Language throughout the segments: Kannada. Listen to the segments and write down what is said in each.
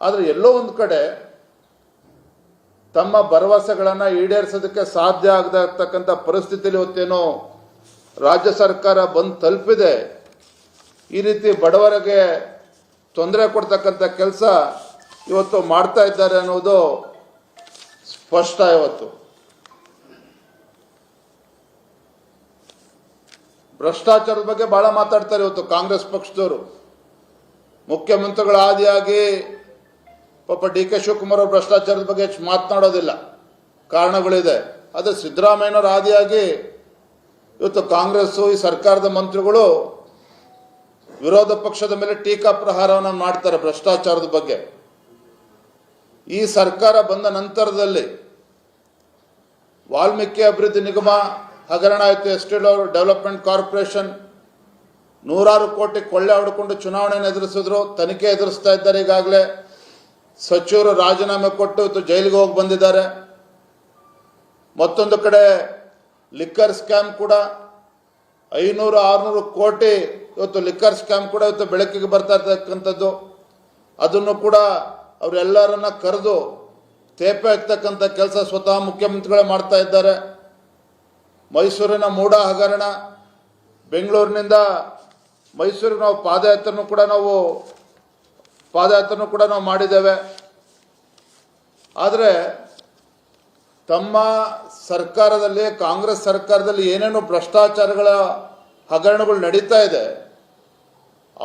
ಆದರೆ ಎಲ್ಲೋ ಒಂದು ಕಡೆ ತಮ್ಮ ಭರವಸೆಗಳನ್ನು ಈಡೇರಿಸೋದಕ್ಕೆ ಸಾಧ್ಯ ಆಗದ ಇರ್ತಕ್ಕಂಥ ಪರಿಸ್ಥಿತಿಯಲ್ಲಿ ಇವತ್ತೇನೋ ರಾಜ್ಯ ಸರ್ಕಾರ ಬಂದು ತಲುಪಿದೆ, ಈ ರೀತಿ ಬಡವರಿಗೆ ತೊಂದರೆ ಕೊಡ್ತಕ್ಕಂಥ ಕೆಲಸ ಇವತ್ತು ಮಾಡ್ತಾ ಇದ್ದಾರೆ ಅನ್ನೋದು ಸ್ಪಷ್ಟ ಇವತ್ತು. ಭ್ರಷ್ಟಾಚಾರದ ಬಗ್ಗೆ ಬಹಳ ಮಾತಾಡ್ತಾರೆ ಇವತ್ತು ಕಾಂಗ್ರೆಸ್ ಪಕ್ಷದವರು. ಮುಖ್ಯಮಂತ್ರಿಗಳ ಆದಿಯಾಗಿ ಪಾಪ ಡಿ ಕೆ ಶಿವಕುಮಾರ್ ಅವರು ಭ್ರಷ್ಟಾಚಾರದ ಬಗ್ಗೆ ಹೆಚ್ಚು ಮಾತನಾಡೋದಿಲ್ಲ. ಕಾರಣಗಳಿದೆ. ಆದರೆ ಸಿದ್ದರಾಮಯ್ಯನವರು ಆದಿಯಾಗಿ ಇವತ್ತು ಕಾಂಗ್ರೆಸ್ಸು, ಈ ಸರ್ಕಾರದ ಮಂತ್ರಿಗಳು ವಿರೋಧ ಪಕ್ಷದ ಮೇಲೆ ಟೀಕಾ ಪ್ರಹಾರವನ್ನು ಮಾಡ್ತಾರೆ ಭ್ರಷ್ಟಾಚಾರದ ಬಗ್ಗೆ. ಈ ಸರ್ಕಾರ ಬಂದ ನಂತರದಲ್ಲಿ ವಾಲ್ಮೀಕಿ ಅಭಿವೃದ್ಧಿ ನಿಗಮ, ಹಗರಣ ಆಯಿತು, ಎಸ್ಟೇಟ್ ಡೆವಲಪ್ಮೆಂಟ್ ಕಾರ್ಪೊರೇಷನ್ ನೂರಾರು ಕೋಟಿ ಕೊಳ್ಳೆ ಹೊಡ್ಕೊಂಡು ಚುನಾವಣೆಯನ್ನು ಎದುರಿಸಿದ್ರು, ತನಿಖೆ ಎದುರಿಸ್ತಾ ಇದ್ದಾರೆ ಈಗಾಗಲೇ. ಸಚಿವರು ರಾಜೀನಾಮೆ ಕೊಟ್ಟು ಇವತ್ತು ಜೈಲಿಗೆ ಹೋಗಿ ಬಂದಿದ್ದಾರೆ. ಮತ್ತೊಂದು ಕಡೆ ಲಿಕ್ಕರ್ ಸ್ಕ್ಯಾಮ್ ಕೂಡ ಐನೂರು ಆರುನೂರು ಕೋಟಿ ಇವತ್ತು ಲಿಕ್ಕರ್ ಸ್ಕ್ಯಾಮ್ ಕೂಡ ಇವತ್ತು ಬೆಳಕಿಗೆ ಬರ್ತಾ ಇರ್ತಕ್ಕಂಥದ್ದು. ಅದನ್ನು ಕೂಡ ಅವರೆಲ್ಲರನ್ನ ಕರೆದು ತೇಪೆ ಹಾಕ್ತಕ್ಕಂಥ ಕೆಲಸ ಸ್ವತಃ ಮುಖ್ಯಮಂತ್ರಿಗಳೇ ಮಾಡ್ತಾ ಇದ್ದಾರೆ. ಮೈಸೂರಿನ ಮೂಡ ಹಗರಣ, ಬೆಂಗಳೂರಿನಿಂದ ಮೈಸೂರಿಗೆ ನಾವು ಕೂಡ ನಾವು ಪಾದಯಾತ್ರೆನೂ ಕೂಡ ನಾವು ಮಾಡಿದ್ದೇವೆ. ಆದರೆ ತಮ್ಮ ಸರ್ಕಾರದಲ್ಲಿ, ಕಾಂಗ್ರೆಸ್ ಸರ್ಕಾರದಲ್ಲಿ ಏನೇನು ಭ್ರಷ್ಟಾಚಾರಗಳ ಹಗರಣಗಳು ನಡೀತಾ ಇದೆ,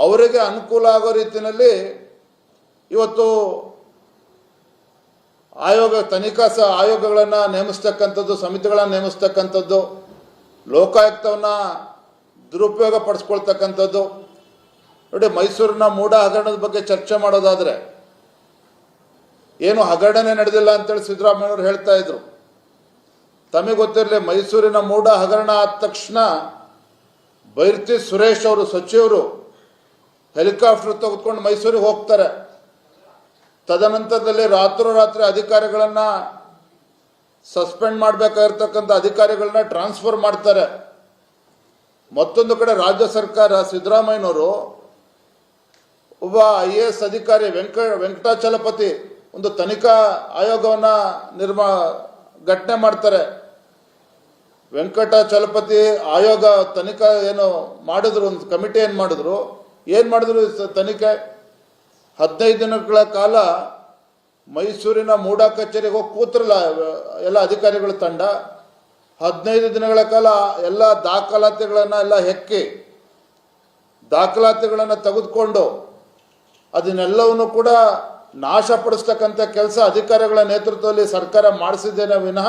ಅವರಿಗೆ ಅನುಕೂಲ ಆಗೋ ರೀತಿಯಲ್ಲಿ ಇವತ್ತು ಆಯೋಗ, ತನಿಖಾ ಸ ಆಯೋಗಗಳನ್ನು ನೇಮಿಸ್ತಕ್ಕಂಥದ್ದು, ಸಮಿತಿಗಳನ್ನು ನೇಮಿಸ್ತಕ್ಕಂಥದ್ದು, ಲೋಕಾಯುಕ್ತವನ್ನು ದುರುಪಯೋಗ ಪಡಿಸ್ಕೊಳ್ತಕ್ಕಂಥದ್ದು ನೋಡಿ, ಮೈಸೂರಿನ ಮೂಢ ಹಗರಣದ ಬಗ್ಗೆ ಚರ್ಚೆ ಮಾಡೋದಾದರೆ, ಏನು ಹಗರಣನೇ ನಡೆದಿಲ್ಲ ಅಂತೇಳಿ ಸಿದ್ದರಾಮಯ್ಯವರು ಹೇಳ್ತಾ ಇದ್ರು. ತಮಗೆ ಗೊತ್ತಿರಲಿ, ಮೈಸೂರಿನ ಮೂಢ ಹಗರಣ ಆದ ತಕ್ಷಣ ಬೈರ್ತಿ ಸುರೇಶ್ ಅವರು, ಸಚಿವರು ಹೆಲಿಕಾಪ್ಟರ್ ತೆಗೆದುಕೊಂಡು ಮೈಸೂರಿಗೆ ಹೋಗ್ತಾರೆ. ತದನಂತರದಲ್ಲಿ ರಾತ್ರೋರಾತ್ರಿ ಅಧಿಕಾರಿಗಳನ್ನ ಸಸ್ಪೆಂಡ್ ಮಾಡಬೇಕಾಗಿರ್ತಕ್ಕಂಥ ಅಧಿಕಾರಿಗಳನ್ನ ಟ್ರಾನ್ಸ್ಫರ್ ಮಾಡ್ತಾರೆ. ಮತ್ತೊಂದು ಕಡೆ ರಾಜ್ಯ ಸರ್ಕಾರ, ಸಿದ್ದರಾಮಯ್ಯನವರು ಒಬ್ಬ ಐ ಎ ಎಸ್ ಅಧಿಕಾರಿ ವೆಂಕ ವೆಂಕಟಾಚಲಪತಿ ಒಂದು ತನಿಖಾ ಆಯೋಗವನ್ನ ನಿರ್ಮಾ, ಘಟನೆ ಮಾಡ್ತಾರೆ. ವೆಂಕಟಾಚಲಪತಿ ಆಯೋಗ ತನಿಖಾ ಏನು ಮಾಡಿದ್ರು, ಒಂದು ಕಮಿಟಿ ಏನು ಮಾಡಿದ್ರು ಏನು ಮಾಡಿದ್ರು ತನಿಖೆ? ಹದಿನೈದು ದಿನಗಳ ಕಾಲ ಮೈಸೂರಿನ ಮೂಡಾ ಕಚೇರಿಗೆ ಹೋಗಿ ಕೂತ್ರಲ್ಲ, ಎಲ್ಲ ಅಧಿಕಾರಿಗಳ ತಂಡ. ಹದಿನೈದು ದಿನಗಳ ಕಾಲ ಎಲ್ಲ ದಾಖಲಾತಿಗಳನ್ನು ಎಲ್ಲ ಹೆಕ್ಕಿ, ದಾಖಲಾತಿಗಳನ್ನು ತೆಗೆದುಕೊಂಡು ಅದನ್ನೆಲ್ಲವನ್ನು ಕೂಡ ನಾಶಪಡಿಸ್ತಕ್ಕಂಥ ಕೆಲಸ ಅಧಿಕಾರಿಗಳ ನೇತೃತ್ವದಲ್ಲಿ ಸರ್ಕಾರ ಮಾಡಿಸಿದ್ದೇನೆ ವಿನಃ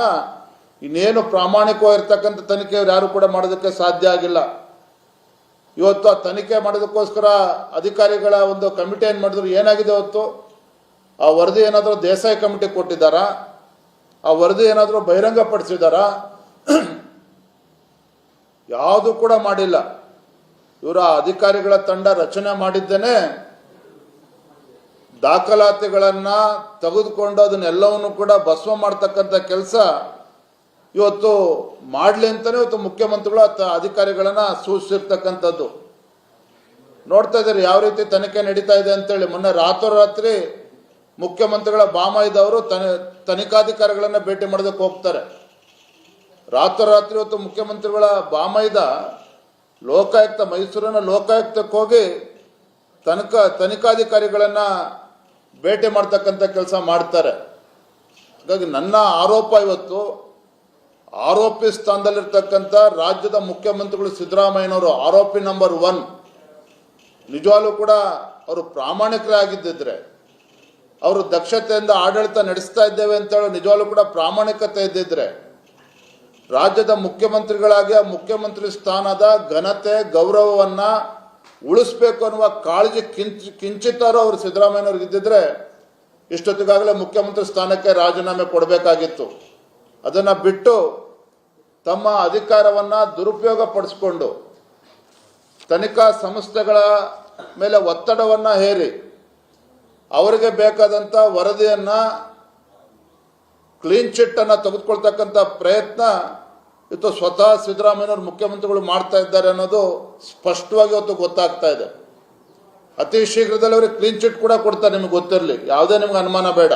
ಇನ್ನೇನು ಪ್ರಾಮಾಣಿಕವಾಗಿರ್ತಕ್ಕಂಥ ತನಿಖೆ ಯಾರು ಕೂಡ ಮಾಡೋದಕ್ಕೆ ಸಾಧ್ಯ ಆಗಿಲ್ಲ. ಇವತ್ತು ಆ ತನಿಖೆ ಮಾಡೋದಕ್ಕೋಸ್ಕರ ಅಧಿಕಾರಿಗಳ ಒಂದು ಕಮಿಟಿ ಏನು ಮಾಡಿದ್ರು, ಏನಾಗಿದೆ ಇವತ್ತು ಆ ವರದಿ ಏನಾದರೂ ದೇಸಾಯಿ ಕಮಿಟಿ ಕೊಟ್ಟಿದ್ದಾರಾ? ಆ ವರದಿ ಏನಾದರೂ ಬಹಿರಂಗಪಡಿಸಿದಾರಾ ಯಾವುದು ಕೂಡ ಮಾಡಿಲ್ಲ. ಇವರ ಅಧಿಕಾರಿಗಳ ತಂಡ ರಚನೆ ಮಾಡಿದ್ದೇನೆ. ದಾಖಲಾತಿಗಳನ್ನ ತೆಗೆದುಕೊಂಡು ಅದನ್ನೆಲ್ಲವನ್ನು ಕೂಡ ಭಸ್ಮ ಮಾಡ್ತಕ್ಕಂಥ ಕೆಲಸ ಇವತ್ತು ಮಾಡಲಿ ಅಂತಲೇ ಇವತ್ತು ಮುಖ್ಯಮಂತ್ರಿಗಳು ಅಧಿಕಾರಿಗಳನ್ನ ಸೂಚಿಸಿರ್ತಕ್ಕಂಥದ್ದು. ನೋಡ್ತಾ ಇದ್ದಾರೆ, ಯಾವ ರೀತಿ ತನಿಖೆ ನಡೀತಾ ಇದೆ ಅಂತೇಳಿ. ಮೊನ್ನೆ ರಾತ್ರೋರಾತ್ರಿ ಮುಖ್ಯಮಂತ್ರಿಗಳ ಬಾಮಾಯಿದವರು ತನಿ, ತನಿಖಾಧಿಕಾರಿಗಳನ್ನ ಭೇಟಿ ಮಾಡೋದಕ್ಕೆ ಹೋಗ್ತಾರೆ. ರಾತ್ರೋರಾತ್ರಿ ಇವತ್ತು ಮುಖ್ಯಮಂತ್ರಿಗಳ ಬಾಮೈದ ಲೋಕಾಯುಕ್ತ ಮೈಸೂರಿನ ಲೋಕಾಯುಕ್ತಕ್ಕೆ ಹೋಗಿ ತನಿಖಾ, ತನಿಖಾಧಿಕಾರಿಗಳನ್ನ ಭೇಟಿ ಮಾಡ್ತಕ್ಕಂಥ ಕೆಲಸ ಮಾಡ್ತಾರೆ. ಹಾಗಾಗಿ ನನ್ನ ಆರೋಪ ಇವತ್ತು, ಆರೋಪಿ ಸ್ಥಾನದಲ್ಲಿರ್ತಕ್ಕಂಥ ರಾಜ್ಯದ ಮುಖ್ಯಮಂತ್ರಿಗಳು ಸಿದ್ದರಾಮಯ್ಯನವರು ಆರೋಪಿ ನಂಬರ್ ಒನ್. ನಿಜವಾಗ್ಲೂ ಕೂಡ ಅವರು ಪ್ರಾಮಾಣಿಕರೇ ಆಗಿದ್ದಿದ್ರೆ, ಅವರು ದಕ್ಷತೆಯಿಂದ ಆಡಳಿತ ನಡೆಸ್ತಾ ಇದ್ದೇವೆ ಅಂತೇಳಿ ನಿಜವಾಗ್ಲೂ ಕೂಡ ಪ್ರಾಮಾಣಿಕತೆ ಇದ್ದಿದ್ರೆ, ರಾಜ್ಯದ ಮುಖ್ಯಮಂತ್ರಿಗಳಾಗಿ ಆ ಮುಖ್ಯಮಂತ್ರಿ ಸ್ಥಾನದ ಘನತೆ, ಗೌರವವನ್ನ ಉಳಿಸ್ಬೇಕು ಅನ್ನುವ ಕಾಳಜಿ ಕಿಂಚ, ಕಿಂಚಿತ್ತಾರು ಅವರು ಸಿದ್ದರಾಮಯ್ಯನವ್ರಿಗೆ ಇದ್ದಿದ್ರೆ ಇಷ್ಟೊತ್ತಿಗಾಗಲೇ ಮುಖ್ಯಮಂತ್ರಿ ಸ್ಥಾನಕ್ಕೆ ರಾಜೀನಾಮೆ ಕೊಡಬೇಕಾಗಿತ್ತು. ಅದನ್ನು ಬಿಟ್ಟು ತಮ್ಮ ಅಧಿಕಾರವನ್ನು ದುರುಪಯೋಗ ಪಡಿಸ್ಕೊಂಡು ತನಿಖಾ ಸಂಸ್ಥೆಗಳ ಮೇಲೆ ಒತ್ತಡವನ್ನು ಹೇರಿ ಅವರಿಗೆ ಬೇಕಾದಂಥ ವರದಿಯನ್ನು, ಕ್ಲೀನ್ ಚಿಟ್ ಅನ್ನು ತೆಗೆದುಕೊಳ್ತಕ್ಕಂಥ ಪ್ರಯತ್ನ ಇವತ್ತು ಸ್ವತಃ ಸಿದ್ದರಾಮಯ್ಯನವರು ಮುಖ್ಯಮಂತ್ರಿಗಳು ಮಾಡ್ತಾ ಇದ್ದಾರೆ ಅನ್ನೋದು ಸ್ಪಷ್ಟವಾಗಿ ಇವತ್ತು ಗೊತ್ತಾಗ್ತಾ ಇದೆ. ಅತಿ ಶೀಘ್ರದಲ್ಲಿ ಅವರಿಗೆ ಕ್ಲೀನ್ ಚಿಟ್ ಕೂಡ ಕೊಡ್ತಾರೆ, ನಿಮ್ಗೆ ಗೊತ್ತಿರಲಿ. ಯಾವುದೇ ನಿಮ್ಗೆ ಅನುಮಾನ ಬೇಡ.